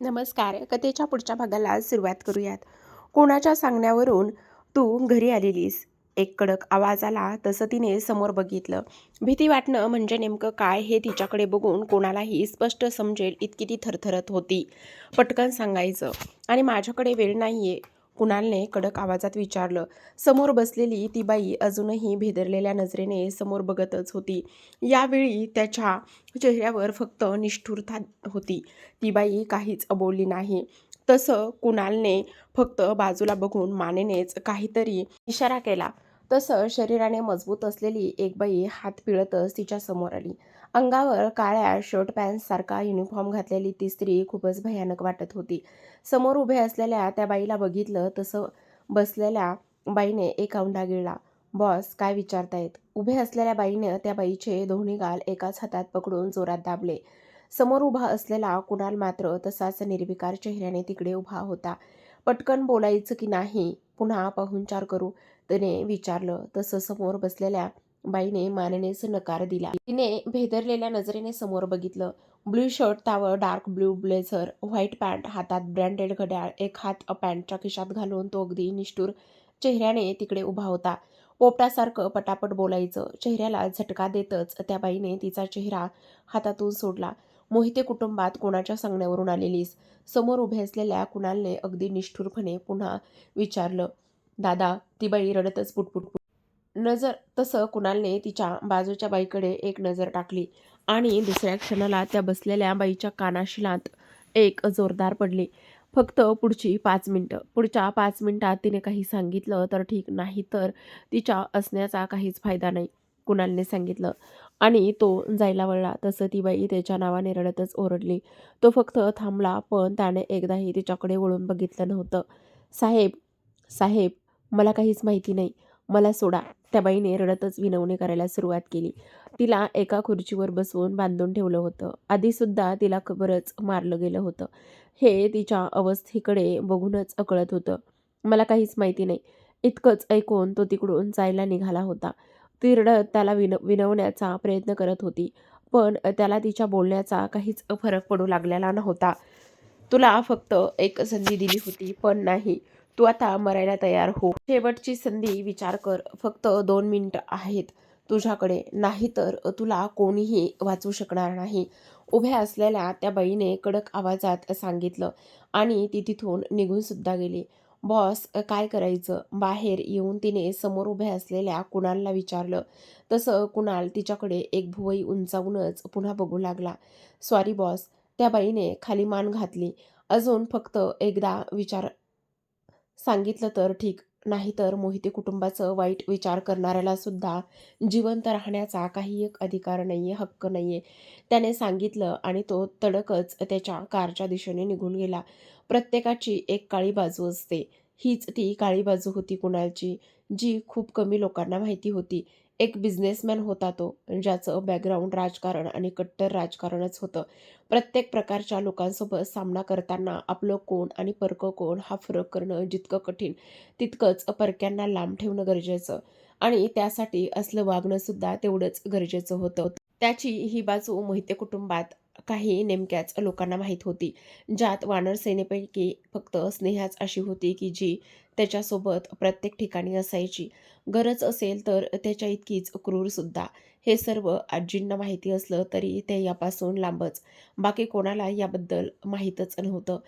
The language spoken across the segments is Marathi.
नमस्कार. कथेच्या पुढच्या भागाला सुरुवात करूयात. कोणाच्या सांगण्यावरून तू घरी आलेलीस? एक कडक आवाज आला तसं तिने समोर बघितलं. भीती वाटणं म्हणजे नेमकं काय हे तिच्याकडे बघून कोणालाही स्पष्ट समजेल इतकी ती थरथरत होती. पटकन सांगायचं. आणि माझ्याकडे वेळ नाही आहे कुणालने कडक आवाजात विचारलं. समोर बसलेली ती बाई अजूनही भेदरलेल्या नजरेने समोर बघतच होती. यावेळी त्याच्या चेहऱ्यावर फक्त निष्ठुरता होती. ती बाई काहीच अबोलली नाही. तसं कुणालने फक्त बाजूला बघून मानेनेच काहीतरी इशारा केला. तसं शरीराने मजबूत असलेली एक बाई हात पिळतच तिच्या समोर आली. अंगावर काळ्या शर्ट पॅन्ट सारखा युनिफॉर्म घातलेली ती स्त्री खूपच भयानक वाटत होती. समोर उभे असलेल्या त्या बाईला बघितलं तसं बसलेल्या बाईने एक औंढा गिळला. बॉस काय विचारतायत? उभे असलेल्या बाईनं त्या बाईचे दोन्ही गाल एकाच हातात पकडून जोरात दाबले. समोर उभा असलेला कुणाल मात्र तसाच निर्विकार चेहऱ्याने तिकडे उभा होता. पटकन बोलायचं की नाही? पुन्हा पाहुणचार करू. तिने विचारलं. तसं समोर बसलेल्या बाईने मानेनेच नकार दिला. तिने भेदरलेल्या नजरेने समोर बघितलं. ब्ल्यू शर्ट त्यावर dark blue blazer white pant हातात ब्रँडेड घड्याळ एक हात पॅन्टच्या खिशात घालून तो अगदी निष्ठूर चेहऱ्याने तिकडे उभा होता. पोपटासारखं पटापट बोलायचं. चेहऱ्याला झटका देतच त्या बाईने तिचा चेहरा हातातून सोडला. मोहिते कुटुंबात कोणाच्या सांगण्यावरून आलेलीस? समोर उभे असलेल्या कुणालने अगदी निष्ठुरपणे पुन्हा विचारलं. दादा ती बाई रडतच पुटपुट नजर तसं कुणालने तिच्या बाजूच्या बाईकडे एक नजर टाकली आणि दुसऱ्या क्षणाला त्या बसलेल्या बाईच्या कानाशिलात एक जोरदार पडली. फक्त पुढची पाच मिनटं. पुढच्या पाच मिनटात तिने काही सांगितलं तर ठीक नाही तर तिच्या असण्याचा काहीच फायदा नाही कुणालने सांगितलं. आणि तो जायला वळला. तसं ती बाई त्याच्या नावाने रडतच ओरडली. तो फक्त थांबला पण त्याने एकदाही तिच्याकडे वळून बघितलं नव्हतं. साहेब साहेब मला काहीच माहिती नाही. मला सोडा. त्या बाईने रडतच विनवणी करायला सुरुवात केली. तिला एका खुर्चीवर बसवून बांधून ठेवलं होतं. आधीसुद्धा तिला खबरच मारलं गेलं होतं. हे तिच्या अवस्थेकडे बघूनच अकळत होतं. मला काहीच माहिती नाही. इतकंच ऐकून तो तिकडून जायला निघाला होता. ती रडत त्याला विन विनवण्याचा प्रयत्न करत होती. पण त्याला तिच्या बोलण्याचा काहीच फरक पडू लागलेला नव्हता. तुला फक्त एक संधी दिली होती पण नाही. तू आता मरायला तयार हो. शेवटची संधी विचार कर. फक्त दोन मिनिटं आहेत तुझ्याकडे. नाही तर तुला कोणीही वाचवू शकणार नाही. उभ्या असलेल्या त्या बाईने कडक आवाजात सांगितलं आणि ती तिथून निघून सुद्धा गेली. बॉस काय करायचं? बाहेर येऊन तिने समोर उभ्या असलेल्या कुणालला विचारलं. तसं कुणाल तिच्याकडे एक भुवई उंचावूनच पुन्हा बघू लागला. Sorry boss. त्या बाईने खाली मान घातली. अजून फक्त एकदा विचार सांगितलं तर ठीक. नाहीतर मोहिते कुटुंबाचं वाईट विचार करणाऱ्याला सुद्धा जिवंत राहण्याचा काही एक अधिकार नाही आहे हक्क नाही आहे त्याने सांगितलं आणि तो तडकच त्याच्या कारच्या दिशेने निघून गेला. प्रत्येकाची एक काळी बाजू असते. हीच ती काळी बाजू होती कुणालची जी खूप कमी लोकांना माहिती होती. एक बिझनेसमॅन होता तो. ज्याचं बॅकग्राऊंड राजकारण आणि कट्टर राजकारणच होतं. प्रत्येक प्रकारच्या लोकांसोबत सामना करताना आपलं कोण आणि परकं कोण हा फरक करणं जितकं कठीण तितकंच परक्यांना लांब ठेवणं गरजेचं. आणि त्यासाठी असलं वागणंसुद्धा तेवढंच गरजेचं होतं. त्याची ही बाजू मोहिते कुटुंबात काही नेमक्याच लोकांना माहीत होती. ज्यात वानर सेनेपैकी फक्त स्नेहाच अशी होती की जी त्याच्यासोबत प्रत्येक ठिकाणी असायची. गरज असेल तर त्याच्या इतकीच क्रूरसुद्धा हे सर्व आजींना माहिती असलं तरी ते यापासून लांबच. बाकी कोणाला याबद्दल माहीतच नव्हतं.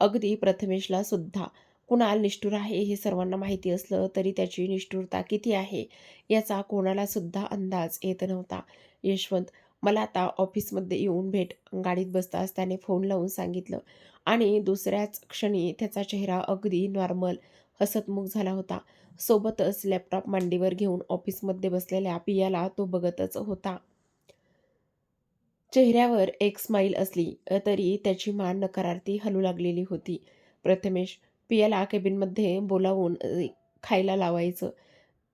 अगदी प्रथमेशला सुद्धा. कुणाल निष्ठुर आहे हे सर्वांना माहिती असलं तरी त्याची निष्ठुरता किती आहे याचा कोणाला सुद्धा अंदाज येत नव्हता. यशवंत मला आता ऑफिसमध्ये येऊन भेट गाडीत बसताच त्याने फोन लावून सांगितलं. आणि दुसऱ्याच क्षणी त्याचा चेहरा अगदी नॉर्मल हसतमुख झाला होता. सोबतच लॅपटॉप मांडीवर घेऊन ऑफिसमध्ये बसलेल्या पियाला तो बघतच होता. चेहऱ्यावर एक स्माईल असली तरी त्याची मान नकारार्थी हलू लागलेली होती. प्रथमेश पियाला केबिनमध्ये बोलावून खायला लावायचं.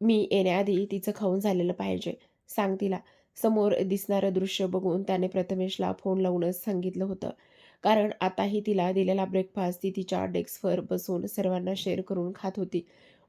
मी येण्याआधी तिचं खाऊन झालेलं पाहिजे सांग तिला. समोर दिसणारं दृश्य बघून त्याने प्रथमेशला फोन लावूनच सांगितलं होतं. कारण आताही तिला दिलेला ब्रेकफास्ट ती तिच्या डेस्कवर बसून सर्वांना शेअर करून खात होती.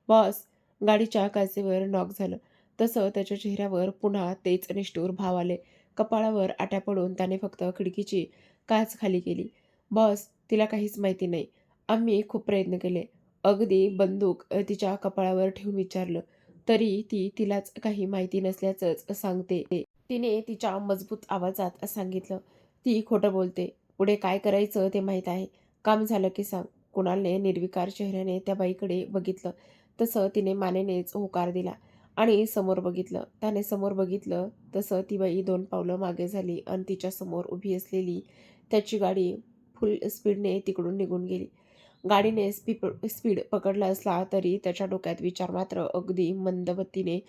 बॉस गाडीच्या काचेवर नॉक झालं. तसं त्याच्या चेहऱ्यावर पुन्हा तेच निष्ठूर भाव आले. कपाळावर आट्या पडून त्याने फक्त खिडकीची काच खाली केली. बॉस तिला काहीच माहिती नाही. आम्ही खूप प्रयत्न केले. अगदी बंदूक तिच्या कपाळावर ठेवून विचारलं. तरी ती तिलाच काही माहिती नसल्याचंच सांगते. तिने तिच्या मजबूत आवाजात सांगितलं ती खोटं बोलते. पुढे काय करायचं ते माहीत आहे. काम झालं की सांग. कुणालने निर्विकार चेहऱ्याने त्या बाईकडे बघितलं. तसं तिने मानेनेच होकार दिला आणि समोर बघितलं. त्याने समोर बघितलं तसं ती बाई दोन पावलं मागे झाली आणि तिच्या समोर उभी असलेली त्याची गाडी फुल स्पीडने तिकडून निघून गेली. गाडीने स्पीड स्पीड पकडला असला तरी त्याच्या डोक्यात विचार मात्र अगदी मंदवतीने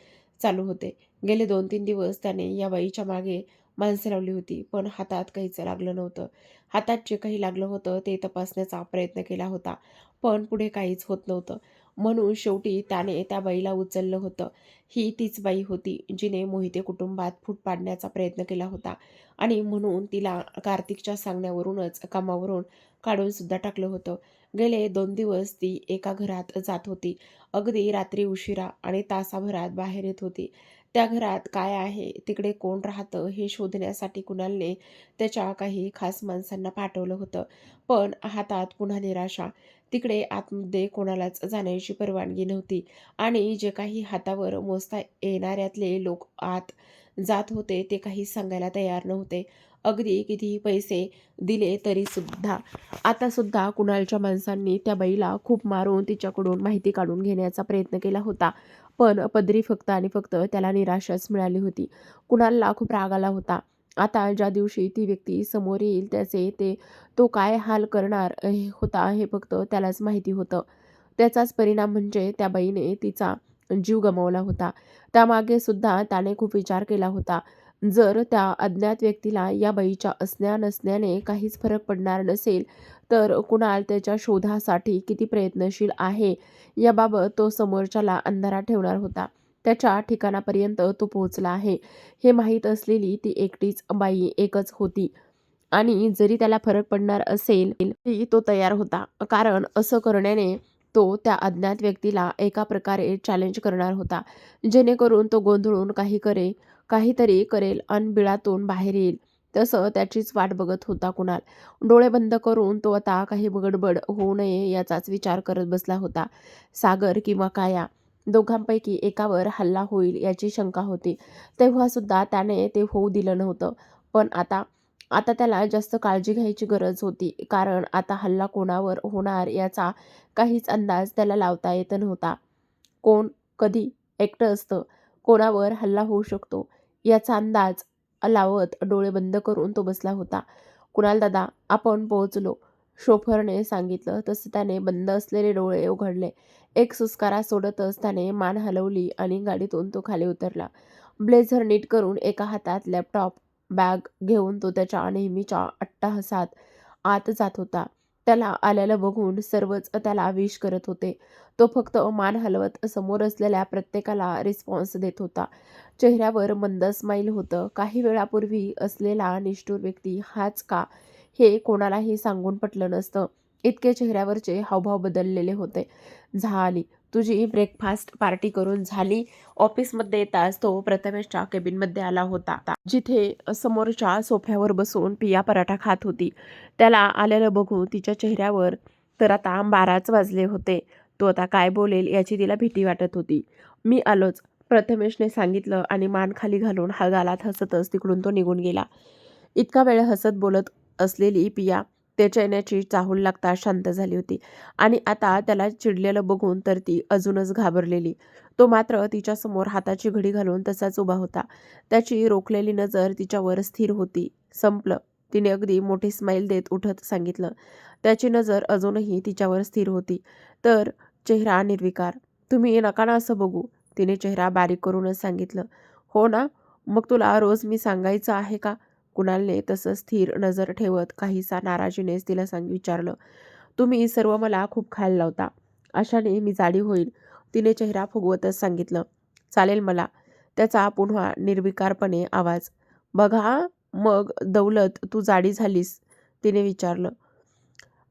चालू होते. गेले दोन तीन दिवस त्याने या बाईच्या मागे माणसं लावली होती पण हातात काहीच लागलं नव्हतं. हातात जे काही लागलं होतं ते तपासण्याचा प्रयत्न केला होता पण पुढे काहीच होत नव्हतं. म्हणून शेवटी त्याने त्या बाईला उचललं होतं. ही तीच बाई होती जिने मोहिते कुटुंबात फूट पाडण्याचा प्रयत्न केला होता आणि म्हणून तिला कार्तिकच्या सांगण्यावरूनच कामावरून काढून सुद्धा टाकलं होतं. गेले दोन दिवस ती एका घरात जात होती. अगदी रात्री उशिरा आणि तासाभरात बाहेर येत होती. त्या घरात काय आहे तिकडे कोण राहतं हे शोधण्यासाठी कुणालने त्याच्या काही खास माणसांना पाठवलं होतं. पण हातात पुन्हा निराशा तिकडे आतमध्ये कोणालाच जाण्याची परवानगी नव्हती. आणि जे काही हातावर मोजता येणाऱ्यातले लोक आत जात होते ते काही सांगायला तयार नव्हते. अगदी किती पैसे दिले तरी सुद्धा आता सुद्धा कुणालच्या माणसांनी त्या बाईला खूप मारून तिच्याकडून माहिती काढून घेण्याचा प्रयत्न केला होता. पण पदरी फक्त आणि फक्त त्याला निराशाच मिळाली होती. कुणालला खूप राग आला होता. आता ज्या दिवशी ती व्यक्ती समोर येईल त्याचे ते तो काय हाल करणार होता हे फक्त त्यालाच माहिती होतं. त्याचाच परिणाम म्हणजे त्या बाईने तिचा जीव गमावला होता. त्यामागे सुद्धा त्याने खूप विचार केला होता. जर त्या अज्ञात व्यक्तीला या बाईच्या असण्या नसण्याने काहीच फरक पडणार नसेल तर कुणाल त्याच्या शोधासाठी किती प्रयत्नशील आहे? याबाबत तो समोरच्याला अंधारात ठेवणार होता. त्याच्या ठिकाणापर्यंत तो पोहोचला आहे. हे माहीत असलेली ती एकटीच बाई एकच होती. आणि जरी त्याला फरक पडणार असेल तरी तो तयार होता. कारण असं करण्याने तो त्या अज्ञात व्यक्तीला एका प्रकारे चॅलेंज करणार होता. जेणेकरून तो गोंधळून काही करे काहीतरी करेल अनबिळातून बाहेर येईल. तसं त्याचीच वाट बघत होता कुणाल. डोळे बंद करून तो आता काही गडबड होऊ नये याचाच विचार करत बसला होता. सागर किंवा काया दोघांपैकी एकावर हल्ला होईल याची शंका होती. तेव्हासुद्धा त्याने ते होऊ दिलं नव्हतं. पण आता आता त्याला जास्त काळजी घ्यायची गरज होती. कारण आता हल्ला कोणावर होणार याचा काहीच अंदाज त्याला लावता येत नव्हता. कोण कधी एकटं असतं. कोणावर हल्ला होऊ शकतो? याचा अंदाज लावत डोळे बंद करून तो बसला होता. कुणाल दादा आपण पोहोचलो. शोफरने सांगितलं तसं त्याने बंद असलेले डोळे उघडले. एक सुस्कारा सोडतच त्याने मान हलवली आणि गाडीतून तो खाली उतरला. ब्लेझर नीट करून एका हातात लॅपटॉप बॅग घेऊन तो त्याच्या नेहमीच्या अट्टाहसात आत जात होता. त्याला आल्याला बघून सर्वच त्याला विश करत होते. तो फक्त मान हलवत समोर असलेल्या प्रत्येकाला रिस्पॉन्स देत होता. चेहऱ्यावर मंद स्माईल होतं. काही वेळापूर्वी असलेला निष्ठुर व्यक्ती हाच का हे कोणालाही सांगून पटलं नसतं. इतके चेहऱ्यावरचे हावभाव बदललेले होते. झाली. तुझी ब्रेकफास्ट पार्टी करून झाली. ऑफिसमध्ये येताच तो प्रथमेशच्या केबिनमध्ये आला होता. जिथे समोरच्या सोफ्यावर बसून पिया पराठा खात होती. त्याला आलेलं बघून तिच्या चेहऱ्यावर तर आता बाराच वाजले होते. तो आता काय बोलेल याची तिला भीती वाटत होती. मी आलोच. प्रथमेशने सांगितलं आणि मान खाली घालून हा गालात हसतच तिकडून तो निघून गेला. इतका वेळ हसत बोलत असलेली पिया त्याच्या चाहूल लागता शांत झाली होती. आणि आता त्याला चिडलेलं बघून तर ती अजूनच घाबरलेली. तो मात्र तिच्यासमोर हाताची घडी घालून तसाच उभा होता. त्याची रोखलेली नजर तिच्यावर स्थिर होती. संपलं. तिने अगदी मोठी स्माईल देत उठत सांगितलं. त्याची नजर अजूनही तिच्यावर स्थिर होती. तर चेहरा निर्विकार. तुम्ही नका ना असं बघू. तिने चेहरा बारीक करूनच सांगितलं. हो ना? मग तुला रोज मी सांगायचं आहे का? कुणालने तसं स्थिर नजर ठेवत काहीसा नाराजीनेच तिला सांग विचारलं तुम्ही सर्व मला खूप खायला लावता. अशाने मी जाडी होईल तिने चेहरा फुगवतच सांगितलं चालेल मला. त्याचा पुन्हा निर्विकारपणे आवाज बघा मग दौलत तू जाडी झालीस. तिने विचारलं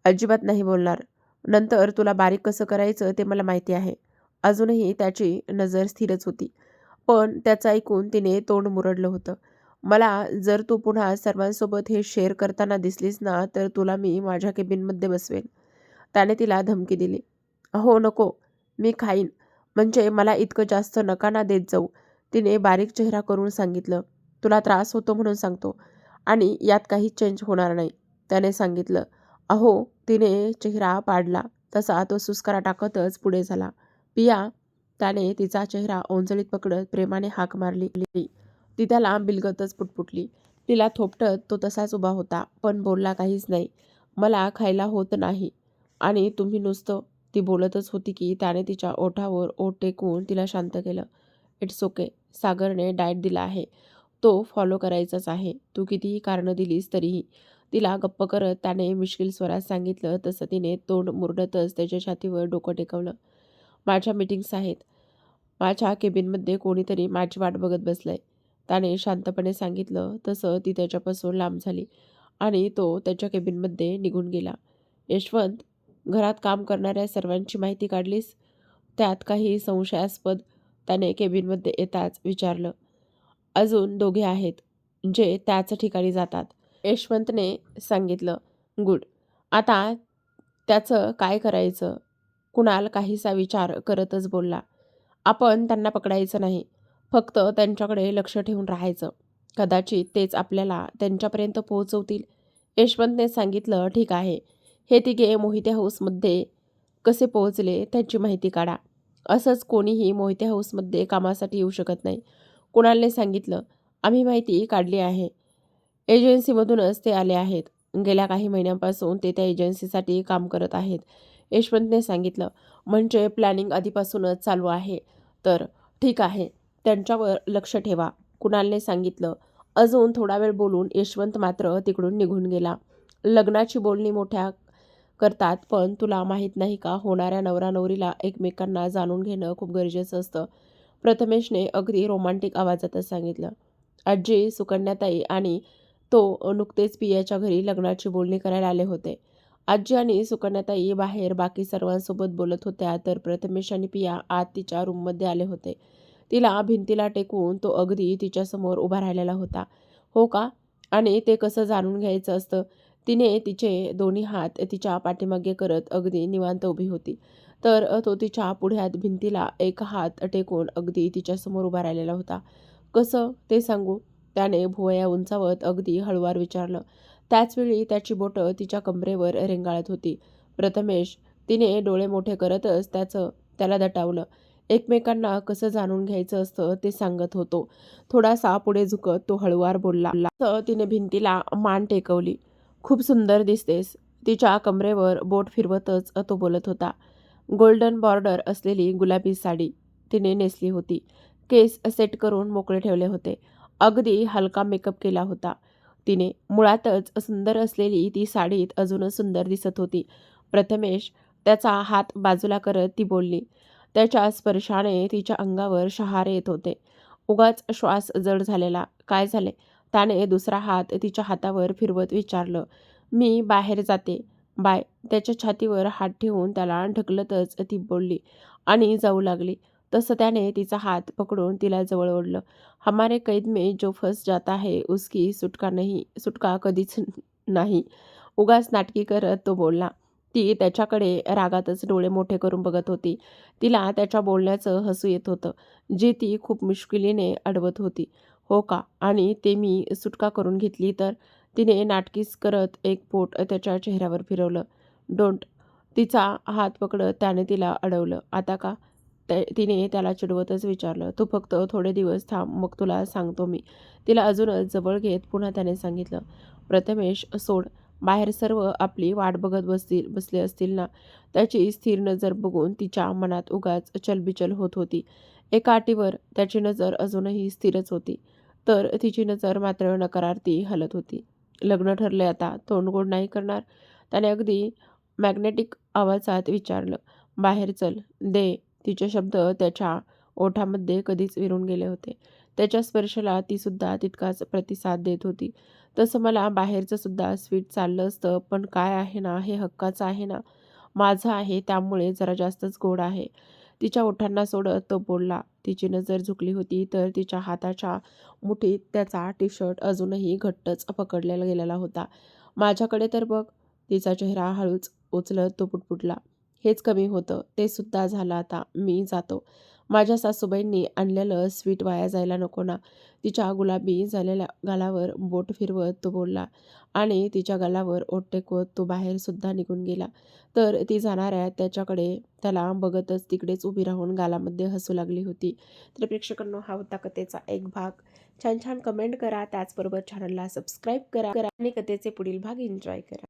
अजिबात नाही बोलणार. नंतर तुला बारीक कसं करायचं ते मला माहिती आहे. अजूनही त्याची नजर स्थिरच होती पण त्याचं ऐकून तिने तोंड मुरडलं होतं. मला जर तू पुन्हा सर्वांसोबत हे शेअर करताना दिसलीस ना तर तुला मी माझ्या केबिनमध्ये बसवेन. त्याने तिला धमकी दिली. हो नको. मी खाईन. म्हणजे मला इतकं जास्त नका ना देत जाऊ. तिने बारीक चेहरा करून सांगितलं. तुला त्रास होतो म्हणून सांगतो. आणि यात काही चेंज होणार नाही. त्याने सांगितलं. अहो तिने चेहरा पाडला. तसा तो सुस्कारा टाकतच पुढे झाला. पिया. त्याने तिचा चेहरा ओंजळीत पकडत प्रेमाने हाक मारली. ती त्याला बिलगतच पुटपुटली. तिला थोपटत तो तसाच उभा होता पण बोलला काहीच नाही. मला खायला होत नाही. आणि तुम्ही नुसतं ती बोलतच होती की त्याने तिच्या ओठावर ओठ टेकून तिला शांत केलं. It's okay. सागरने डाएट दिला आहे. तो फॉलो करायचाच आहे. तू कितीही कारणं दिलीस तरीही. तिला गप्प करत त्याने मिश्किल स्वरात सांगितलं तसं तिने तोंड मुरडतच त्याच्या छातीवर डोकं टेकवलं. माझ्या मीटिंग्स आहेत. माझ्या केबिनमध्ये कोणीतरी माझी वाट बघत बसलंय. त्याने शांतपणे सांगितलं तसं ती त्याच्यापासून लांब झाली आणि तो त्याच्या केबिनमध्ये निघून गेला. यशवंत घरात काम करणाऱ्या सर्वांची माहिती काढलीस त्यात काही संशयास्पद त्याने केबिनमध्ये येताच विचारलं. अजून दोघे आहेत जे त्याच ठिकाणी जातात. यशवंतने सांगितलं गुड आता त्याचं काय करायचं? कुणाल काहीसा विचार करतच बोलला. आपण त्यांना पकडायचं नाही. फक्त त्यांच्याकडे लक्ष ठेवून राहायचं. कदाचित तेच आपल्याला त्यांच्यापर्यंत पोहोचवतील. यशवंतने सांगितलं ठीक आहे. हे तिघे मोहिते हाऊसमध्ये कसे पोहोचले त्याची माहिती काढा. असंच कोणीही मोहिते हाऊसमध्ये कामासाठी येऊ शकत नाही. कुणालने सांगितलं आम्ही माहिती काढली आहे. एजन्सीमधूनच ते आले आहेत. गेल्या काही महिन्यांपासून ते त्या एजन्सीसाठी काम करत आहेत. यशवंतने सांगितलं म्हणजे प्लॅनिंग आधीपासूनच चालू आहे. तर ठीक आहे. त्यांच्यावर लक्ष ठेवा. कुणालने सांगितलं? अजून थोडा वेळ बोलून यशवंत मात्र तिकडून निघून गेला. लग्नाची बोलणी मोठ्या करतात पण तुला माहीत नाही का होणाऱ्या नवरा नवरीला एकमेकांना जाणून घेणं खूप गरजेचं असतं. प्रथमेशने अगदी रोमांटिक आवाजातच सांगितलं. आजी सुकन्याताई आणि तो नुकतेच पियाच्या घरी लग्नाची बोलणी करायला आले होते. आजी आणि सुकन्याताई बाहेर बाकी सर्वांसोबत बोलत होत्या तर प्रथमेश आणि पिया आत तिच्या रूममध्ये आले होते. तिला भिंतीला टेकवून तो अगदी तिच्यासमोर उभा राहिलेला होता. हो का? आणि ते कसं जाणून घ्यायचं असतं? तिने तिचे दोन्ही हात तिच्या पाठीमागे करत अगदी निवांत उभी होती. तर तो तिच्या पुढ्यात भिंतीला एक हात टेकून अगदी तिच्यासमोर उभा राहिलेला होता. कसं? ते सांगू? त्याने भुवया उंचावत अगदी हळुवार विचारलं. त्याचवेळी त्याची बोटं तिच्या कमरेवर रेंगाळत होती. प्रथमेश तिने डोळे मोठे करतच त्याचं त्याला दटावलं. एकमेकांना कसं जाणून घ्यायचं असतं ते सांगत होतो. थोडासा पुढे झुकत तो हळुवार बोलला. तर तिने भिंतीला मान टेकवली. खूप सुंदर दिसतेस. तिच्या कमरेवर बोट फिरवतच तो बोलत होता. गोल्डन बॉर्डर असलेली गुलाबी साडी तिने नेसली होती. केस सेट करून मोकळे ठेवले होते. अगदी हलका मेकअप केला होता. तिने मुळातच सुंदर असलेली ती साडीत अजूनच सुंदर दिसत होती. प्रथमेश त्याचा हात बाजूला करत ती बोलली त्याच्या स्पर्शाने तिच्या अंगावर शहारे येत होते. उगाच श्वास जड झालेला. काय झाले? त्याने दुसरा हात तिच्या हातावर फिरवत विचारलं. मी बाहेर जाते. बाय. त्याच्या छातीवर हात ठेवून त्याला ढकलतच ती बोलली आणि जाऊ लागली. तसं त्याने तिचा हात पकडून तिला जवळ ओढलं. हमारे कैद में जो फस जाता है उसकी सुटका नाही सुटका कधीच नाही. उगाच नाटकी करत तो बोलला. ती त्याच्याकडे रागातच डोळे मोठे करून बघत होती. तिला त्याच्या बोलण्याचं हसू येत होतं जे ती खूप मुश्किलीने अडवत होती. हो का? आणि ते मी सुटका करून घेतली तर? तिने नाटकीस करत एक पोट त्याच्या चेहऱ्यावर फिरवलं. डोंट. तिचा हात पकडत त्याने तिला अडवलं. आता का? तिने त्याला चिडवतच विचारलं. तू फक्त थोडे दिवस थांब मग तुला सांगतो मी. तिला अजूनच जवळ घेत पुन्हा त्याने सांगितलं. प्रथमेश सोड. बाहेर सर्व आपली वाट बघत बसतील बसले असतील ना? त्याची स्थिर नजर बघून तिच्या मनात उगाच चलबिचल होत होती. एका अटीवर त्याची नजर अजूनही स्थिरच होती. तर तिची नजर मात्र नकारार्थी हलत होती. लग्न ठरले आता तोंडगोड नाही करणार? त्याने अगदी मॅग्नेटिक आवाजात विचारलं बाहेर चल दे. तिचे शब्द त्याच्या ओठामध्ये कधीच विरून गेले होते. त्याच्या स्पर्शाला तीसुद्धा तितकाच प्रतिसाद देत होती. तसं मला बाहेरचं सुद्धा स्वीट चाललं असतं पण काय आहे ना हे हक्काचं आहे ना. माझं आहे त्यामुळे जरा जास्तच गोड आहे. तिच्या ओठांना सोडत तो बोलला तिची नजर झुकली होती तर तिच्या हाताच्या मुठीत त्याचा टी शर्ट अजूनही घट्टच पकडलेला गेलेला होता. माझ्याकडे तर बघ. तिचा चेहरा हळूच उचलत तो पुटपुटला. हेच कमी होतं ते सुद्धा झालं आता. मी जातो. माझ्या सासूबाईंनी आणलेलं स्वीट वाया जायला नको ना. तिच्या गुलाबी झालेल्या गालावर बोट फिरवत तो बोलला आणि तिच्या गालावर ओट टेकवत तो बाहेरसुद्धा निघून गेला. तर ती जाणाऱ्या त्याच्याकडे त्याला बघतच तिकडेच उभी राहून गालामध्ये हसू लागली होती. तर प्रेक्षकांनो हा होता कथेचा एक भाग. छान छान कमेंट करा. त्याचबरोबर चॅनलला सबस्क्राईब करा. करा आणि कथेचे पुढील भाग एन्जॉय करा.